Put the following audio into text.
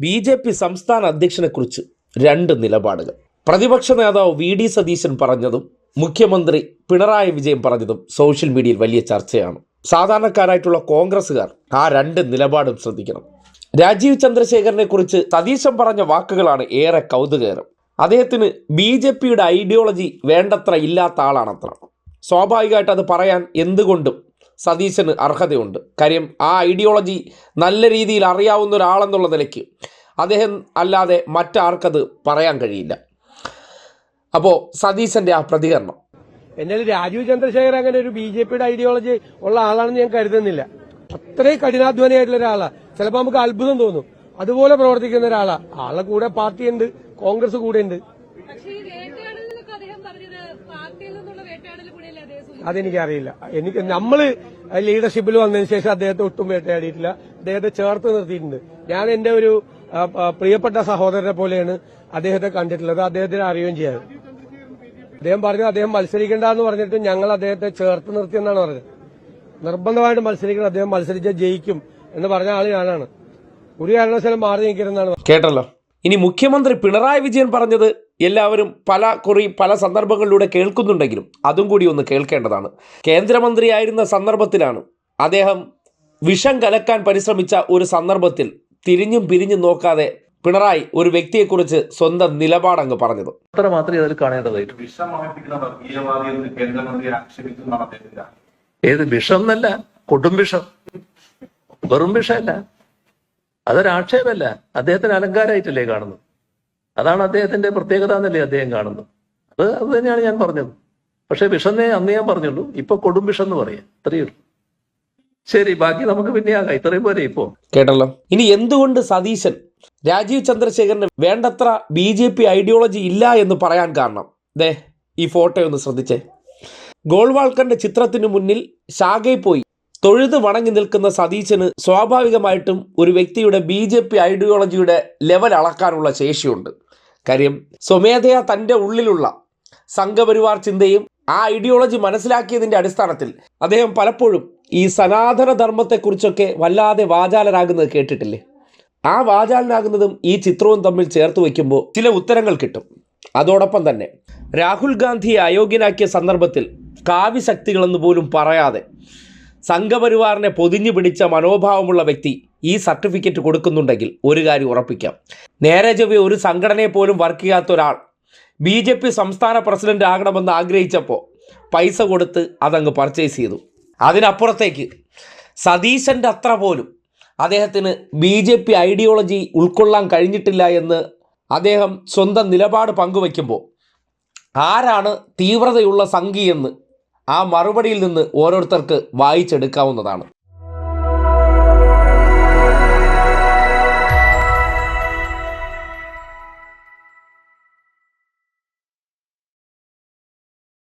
B J P സംസ്ഥാന അധ്യക്ഷനെക്കുറിച്ച് രണ്ട് നിലപാടുകൾ. പ്രതിപക്ഷ നേതാവ് വി ഡി സതീശൻ പറഞ്ഞതും മുഖ്യമന്ത്രി പിണറായി വിജയൻ പറഞ്ഞതും സോഷ്യൽ മീഡിയയിൽ വലിയ ചർച്ചയാണ്. സാധാരണക്കാരായിട്ടുള്ള കോൺഗ്രസ്സുകാർ ആ രണ്ട് നിലപാടും ശ്രദ്ധിക്കണം. രാജീവ് ചന്ദ്രശേഖരനെ കുറിച്ച് സതീശൻ പറഞ്ഞ വാക്കുകളാണ് ഏറെ കൗതുകകരം. അദ്ദേഹത്തിന് ബി ജെ പിയുടെ ഐഡിയോളജി വേണ്ടത്ര ഇല്ലാത്ത ആളാണത്ര. സ്വാഭാവികമായിട്ട് അത് പറയാൻ എന്തുകൊണ്ടും സതീശന് അർഹതയുണ്ട്. കാര്യം ആ ഐഡിയോളജി നല്ല രീതിയിൽ അറിയാവുന്ന ഒരാളെന്നുള്ള നിലയ്ക്ക് അദ്ദേഹം അല്ലാതെ മറ്റാർക്കത് പറയാൻ കഴിയില്ല. അപ്പോൾ സതീശന്റെ ആ പ്രതികരണം. എന്നാലും രാജീവ് ചന്ദ്രശേഖർ അങ്ങനെ ഒരു ബി ജെ പിയുടെ ഐഡിയോളജി ഉള്ള ആളാണെന്ന് ഞാൻ കരുതുന്നില്ല. അത്രയും കഠിനാധ്വാനിയായിട്ടുള്ള ഒരാളാണ് ചിലപ്പോൾ നമുക്ക് അത്ഭുതം തോന്നും. അതുപോലെ പ്രവർത്തിക്കുന്ന ഒരാളാണ് ആളെ കൂടെ പാർട്ടിയുണ്ട് കോൺഗ്രസ് കൂടെ ഉണ്ട് പക്ഷേ ഈ വേട്ടയാടലിനൊക്കെ അദ്ദേഹം പറഞ്ഞത് പാർട്ടിയിൽ നിന്നുള്ള വേട്ടയാടൽ കൂടിയല്ലേ അദ്ദേഹം സൂചിപ്പിച്ചത്? അതെനിക്കറിയില്ല. എനിക്ക് നമ്മൾ ലീഡർഷിപ്പിൽ വന്നതിന് ശേഷം അദ്ദേഹത്തെ ഒട്ടും വേട്ടയാടിയിട്ടില്ല. അദ്ദേഹത്തെ ചേർത്ത് നിർത്തിയിട്ടുണ്ട്. ഞാൻ എന്റെ ഒരു പ്രിയപ്പെട്ട സഹോദരനെ പോലെയാണ് അദ്ദേഹത്തെ കണ്ടിട്ടുള്ളത്. അദ്ദേഹത്തിന് അറിയുകയും ചെയ്യാറ് അദ്ദേഹം പറഞ്ഞു അദ്ദേഹം മത്സരിക്കേണ്ട എന്ന് പറഞ്ഞിട്ട് ഞങ്ങൾ അദ്ദേഹത്തെ ചേർത്ത് നിർത്തിയെന്നാണ് പറഞ്ഞത്. നിർബന്ധമായിട്ട് മത്സരിക്കണം. അദ്ദേഹം മത്സരിച്ച ജയിക്കും എന്ന് പറഞ്ഞ ആൾ ഞാനാണ്. ഒരു കാരണവശാലും മാറി നിൽക്കരുതെന്നാണ് കേട്ടല്ലോ. ഇനി മുഖ്യമന്ത്രി പിണറായി വിജയൻ പറഞ്ഞത് എല്ലാവരും പല കുറി പല സന്ദർഭങ്ങളിലൂടെ കേൾക്കുന്നുണ്ടെങ്കിലും അതും കൂടി ഒന്ന് കേൾക്കേണ്ടതാണ്. കേന്ദ്രമന്ത്രിയായിരുന്ന സന്ദർഭത്തിലാണ് അദ്ദേഹം വിഷം കലക്കാൻ പരിശ്രമിച്ച ഒരു സന്ദർഭത്തിൽ തിരിഞ്ഞും പിരിഞ്ഞും നോക്കാതെ പിണറായി ഒരു വ്യക്തിയെക്കുറിച്ച് സ്വന്തം നിലപാടങ്ങ് പറഞ്ഞത്. അത്ര മാത്രമേ അതിൽ കാണേണ്ടതായിട്ട്. വിഷമയപ്പിക്കുന്ന വർഗീയവാദി എന്ന് കേന്ദ്രമന്ത്രി ആക്ഷേപിച്ചു അദ്ദേഹത്തില്ല ഏത് വിഷം എന്നല്ല കൊടും വിഷം. വെറും വിഷമല്ല. അതൊരു ആക്ഷേപമല്ല അദ്ദേഹത്തിന് അലങ്കാരമായിട്ടല്ലേ കാണുന്നത്. അതാണ് അദ്ദേഹത്തിന്റെ പ്രത്യേകത എന്നല്ലേ അദ്ദേഹം കാണുന്നത്? അത് അത് തന്നെയാണ് ഞാൻ പറഞ്ഞത്. പക്ഷെ വിഷന്നേ അന്ന് ഞാൻ പറഞ്ഞുള്ളൂ ഇപ്പൊ കൊടും വിഷം എന്ന് പറയാം അത്രയേ ഉള്ളൂ. ശരി ബാക്കി നമുക്ക് പിന്നെ ആകാം. ഇത്രയും പോരെ ഇപ്പോ. കേട്ടല്ലോ. ഇനി എന്തുകൊണ്ട് സതീശൻ രാജീവ് ചന്ദ്രശേഖരന് വേണ്ടത്ര ബി ജെ പി ഐഡിയോളജി ഇല്ല എന്ന് പറയാൻ കാരണം? ദേ ഈ ഫോട്ടോ ഒന്ന് ശ്രദ്ധിച്ചേ. ഗോൾവാൾക്കറിന്റെ ചിത്രത്തിനു മുന്നിൽ ശാഖയിൽ പോയി. തൊഴുത് വണങ്ങി നിൽക്കുന്ന സതീശന് സ്വാഭാവികമായിട്ടും ഒരു വ്യക്തിയുടെ ബി ജെ പി ഐഡിയോളജിയുടെ ലെവൽ അളക്കാനുള്ള ശേഷിയുണ്ട്. കാര്യം സ്വമേധയാ തന്റെ ഉള്ളിലുള്ള സംഘപരിവാർ ചിന്തയും ആ ഐഡിയോളജി മനസ്സിലാക്കിയതിന്റെ അടിസ്ഥാനത്തിൽ അദ്ദേഹം പലപ്പോഴും ഈ സനാതന ധർമ്മത്തെക്കുറിച്ചൊക്കെ വല്ലാതെ വാചാലരാകുന്നത് കേട്ടിട്ടില്ലേ? ആ വാചാലനാകുന്നതും ഈ ചിത്രവും തമ്മിൽ ചേർത്ത് വയ്ക്കുമ്പോൾ ചില ഉത്തരങ്ങൾ കിട്ടും. അതോടൊപ്പം തന്നെ രാഹുൽ ഗാന്ധിയെ അയോഗ്യനാക്കിയ സന്ദർഭത്തിൽ കാവ്യശക്തികളെന്ന് പോലും പറയാതെ സംഘപരിവാറിനെ പൊതിഞ്ഞു പിടിച്ച മനോഭാവമുള്ള വ്യക്തി ഈ സർട്ടിഫിക്കറ്റ് കൊടുക്കുന്നുണ്ടെങ്കിൽ ഒരു കാര്യം ഉറപ്പിക്കാം. നേരെ ചൊവ്വെ ഒരു സംഘടനയെ പോലും വർക്ക് ചെയ്യാത്ത ഒരാൾ ബി ജെ പി സംസ്ഥാന പ്രസിഡന്റ് ആകണമെന്ന് ആഗ്രഹിച്ചപ്പോൾ പൈസ കൊടുത്ത് അതങ്ങ് പർച്ചേസ് ചെയ്തു. അതിനപ്പുറത്തേക്ക് സതീശന്റെ അത്ര പോലും അദ്ദേഹത്തിന് ബി ജെ പി ഐഡിയോളജി ഉൾക്കൊള്ളാൻ കഴിഞ്ഞിട്ടില്ല എന്ന് അദ്ദേഹം സ്വന്തം നിലപാട് പങ്കുവയ്ക്കുമ്പോൾ ആരാണ് തീവ്രതയുള്ള എന്ന് ആ മറുപടിയിൽ നിന്ന് ഓരോരുത്തർക്ക് വായിച്ചെടുക്കാവുന്നതാണ്.